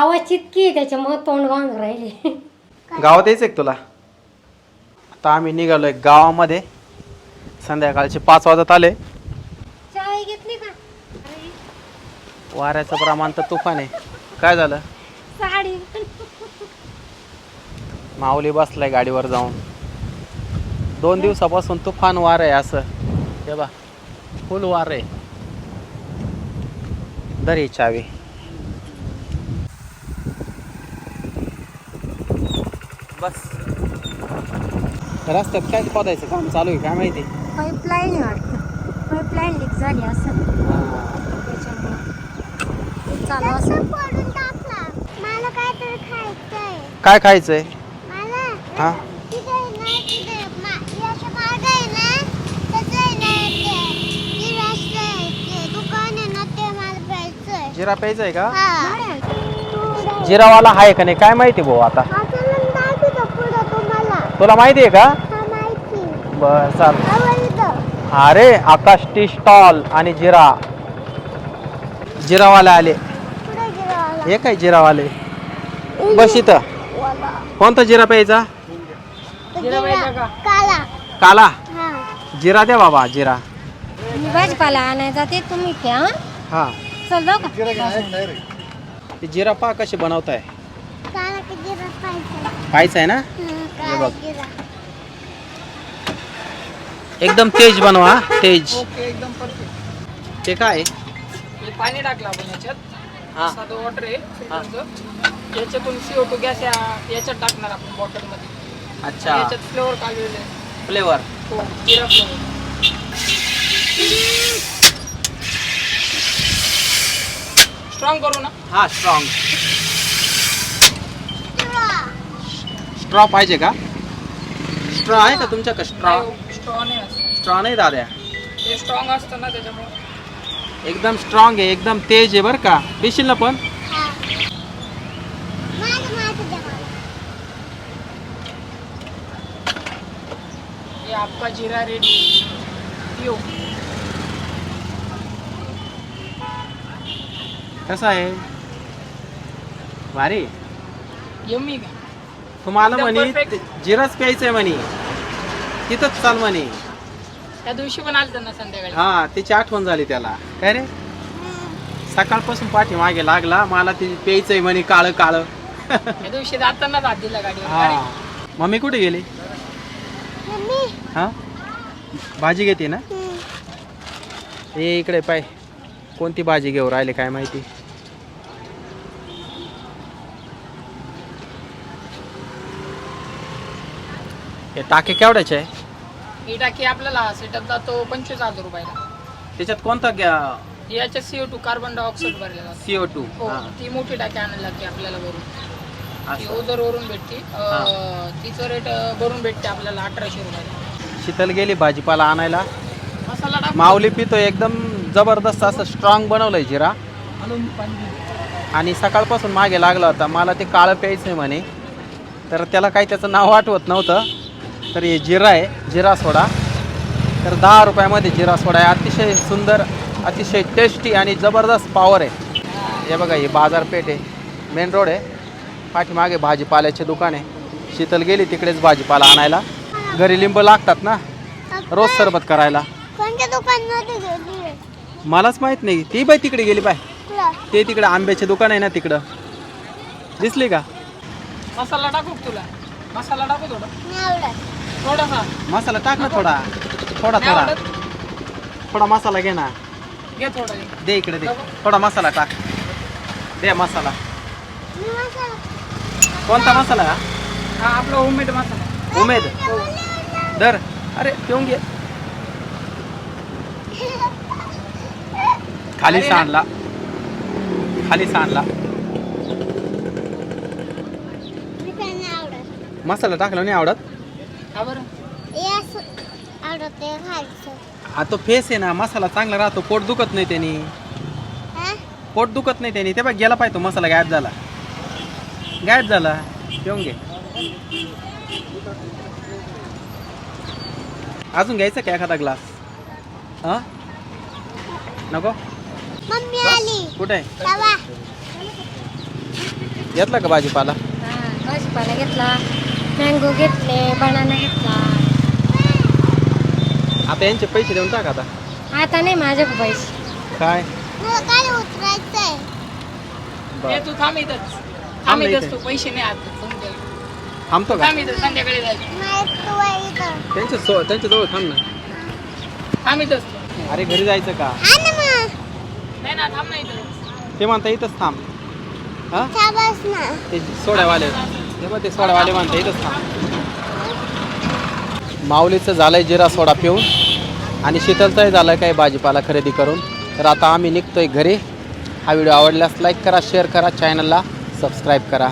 आवाज चितकी त्याच्यामुळं तोंड गाऊन राहिले. गावात यायचं का तुला? आता आम्ही निघालोय गावामध्ये. संध्याकाळचे पाच वाजत आले. चाय घेतली का? वाऱ्याचं प्रमाण तर तुफान आहे. काय झालं? साडी. माऊली बसलाय गाडीवर जाऊन. दोन दिवसापासून तुफान वार आहे असं. हे बा फुल वार आहे. दरी चावी. बस. रस्त्यात काय खोदायचं काम चालू आहे काय माहिती? पाईपलाईन आहे वाटतं. पाईपलाईन लीक झाली असं त्याच्यामुळं चालू असं पडून टाकला. मला काहीतरी खायचंय. काय खायचंय? मला हा? तिथे आहे ना तिथे मा- याच्या मागे आहे ना त्याचं आहे ना ते ते रस्ता आहे ते. दुकान आहे ना ते मला प्यायचंय. जिरा प्यायचंय का? हा. जिरावाला आहे का नाही? काय माहिती भाऊ आता? तुला माहिती आहे का? हा माहिती. बर चाल. अरे आकाश टी स्टॉल आणि जिरा. जिरावाले आले. हे काय जिरावाले? बस इथं. कोणता जिरा प्यायचा? काला. काला? हा. जिरा द्या बाबा जिरा. मी भाजीपाला आणायला जाते तुम्ही हं? हा. चल जाऊ का? ते जिरा पा कसे बनवताय. पाहायचं आहे ना? हं, बघ. एकदम तेज बनवा तेज. ओके एकदम परफेक्ट ते काय? हे पाणी टाकलं आपण याच्यात. हा. साधं वॉटर आहे फिल्टरचं याच्यातून सीओ टू गॅस या याच्यात टाकणार आपण बॉटलमध्ये. अच्छा. याच्यात फ्लेवर काढलेले. फ्लेवर हो जिरा फ्लेवर स्ट्रॉंग करू ना. हा स्ट्रॉंग स्ट्रॉ पाहिजे का? स्ट्रॉ आहे का तुमच्याकडे स्ट्रॉ स्ट्रॉंग स्ट्रॉ नाही दाद्या. ते स्ट्रॉंग असतं ना त्याच्यामुळे. एकदम स्ट्रॉंग आहे एकदम तेज आहे बरं का. देशील ना पण? हा. आपका जीरा रेडी पिओ. कसं आहे? भारी. यम्मी का? तुम्हाला एकदम म्हणे perfect. जिराच प्यायचंय म्हणे. तिथंच चाल म्हणे. त्या दिवशी पण आलं ना संध्याकाळी. हा तिची आठवण झाली त्याला. काय रे? सकाळपासून पाठी मागे लागला मला ती प्यायचंय म्हणे काळं काळं. त्या दिवशी जातानाच हात दिला गाडीवर. हा. मम्मी कुठे गेली? मम्मी. हा? भाजी घेते ना. हे इकडे पाय. कोणती भाजी घेऊ राहिले काय माहिती? हे टाके केवढ्याचे आहे? ही टाकी आपल्याला सेटअप जातो पंचवीस हजार रुपयाला. त्याच्यात कोणता याच्यात सीओ टू कार्बन डायऑक्साईड भरलेला असतो. सीओ टू हो ती मोठी टाकी आणायला लागते आपल्याला भरून. ती ओझर वरून भेटते. अं, तिचं रेट भरून भेटते आपल्याला अठराशे रुपयाला. शीतल गेली भाजीपाला आणायला. मसाला टाक. माऊली पितो एकदम जबरदस्त असं स्ट्रॉंग बनवलंय जिरा. आणि सकाळपासून मागे लागला होता. मला ते काळं प्यायचं म्हणे. तर त्याला काही त्याचं नाव आठवत नव्हतं. तर हे जिरा आहे जिरा सोडा. तर दहा रुपयामध्ये जिरा सोडा आहे. अतिशय सुंदर अतिशय टेस्टी आणि जबरदस्त पॉवर आहे. हे बघा ही बाजारपेठ आहे. मेन रोड आहे. पाठीमागे भाजीपाल्याचे दुकान आहे. शीतल गेली तिकडेच भाजीपाला आणायला. घरी लिंब लागतात ना? रोज सरबत करायला. कोणत्या दुकानामध्ये गेली? मलाच माहीत नाही. ती बाई तिकडे गेली बाय. ते तिकडे आंब्याचे दुकान आहे ना तिकडं. दिसली का? मसाला टाकू तुला? मसाला टाकू थोडा. थोडासा मसाला टाक ना थोडा. थोडा नाही थोडा. आवडत. थोडा मसाला घे ना. घे थोडा. घे. दे इकडे दे. थोडा मसाला टाक. दे मसाला. कोणता मसाला हा? हा आपला होममेड मसाला. उमेद. दर अरे पिऊन घे. खाली. सांडला. खाली सांडला. मसाला टाकला नाही आवडत? का बरं? हे आवडत ते खायचं. हा तो फेस आहे ना मसाला चांगला राहतो पोट दुखत नाही त्यांनी. हा? पोट दुखत नाही त्यांनी. ते बघ गेला पाहिजे तो मसाला गायब झाला. गायब झाला. पिऊन घे. अजून घ्यायचं का एखादा ग्लास हा? नको? मम्मी आली. कुठे? आहे तवा घेतला का भाजीपाला? हा, भाजीपाला घेतला. मँगो घेतले बनाना घेतला. आता यांचे पैसे देऊन टाक आता. आता नाही माझ्याकडे पैसे. काय? काय उतरायचंय बरं. हे तू थांब इथंच. थांब थांब इथे. इथंच तू पैसे नाही आता. थांबतो का? थांब इथं संध्याकाळी जायचं नाही तू आहे इथं. त्यांच्या सो थांब ना. थांब इथंच. तू. अरे घरी जायचं का? हा मग. नाही ना थांब ना इथं. ते म्हणता इथंच थांब. हा? ना. ते सोड्यावाले. हे बघ ते सोडावाले म्हणता इथंच थांब. माऊलीचं झालंय जिरा सोडा पिऊन. आणि शीतलचाही झालं काही भाजीपाला खरेदी करून. तर आता आम्ही निघतोय घरी. हा व्हिडिओ आवडल्यास लाईक करा शेअर करा चॅनलला सबस्क्राईब करा.